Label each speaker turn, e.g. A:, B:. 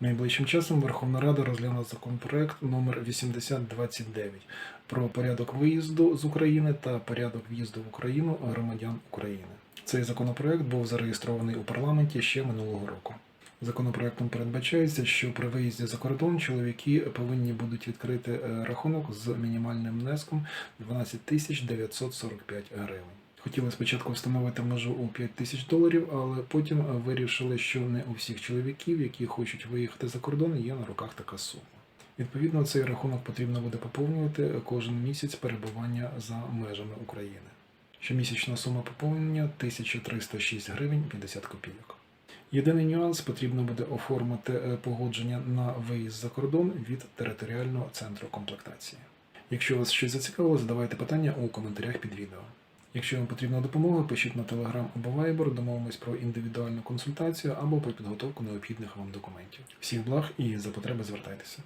A: Найближчим часом Верховна Рада розгляне законопроект номер 8029 про порядок виїзду з України та порядок в'їзду в Україну громадян України. Цей законопроект був зареєстрований у парламенті ще минулого року. Законопроектом передбачається, що при виїзді за кордон чоловіки повинні будуть відкрити е, рахунок з мінімальним внеском 12 тисяч 945 гривень. Хотіли спочатку встановити межу у 5 тисяч доларів, але потім е, вирішили, що не у всіх чоловіків, які хочуть виїхати за кордон, є на руках така сума. Відповідно, цей рахунок потрібно буде поповнювати кожен місяць перебування за межами України. Щомісячна сума поповнення 1306 гривень 50 копійок. Єдиний нюанс потрібно буде оформити е, погодження на виїзд за кордон від територіального центру комплектації. Якщо вас щось зацікавило, задавайте питання у коментарях під відео. Якщо вам потрібна допомога, пишіть на Telegram або Viber, домовимось про індивідуальну консультацію або про підготовку необхідних вам документів. Всіх благ і за потреби звертайтеся.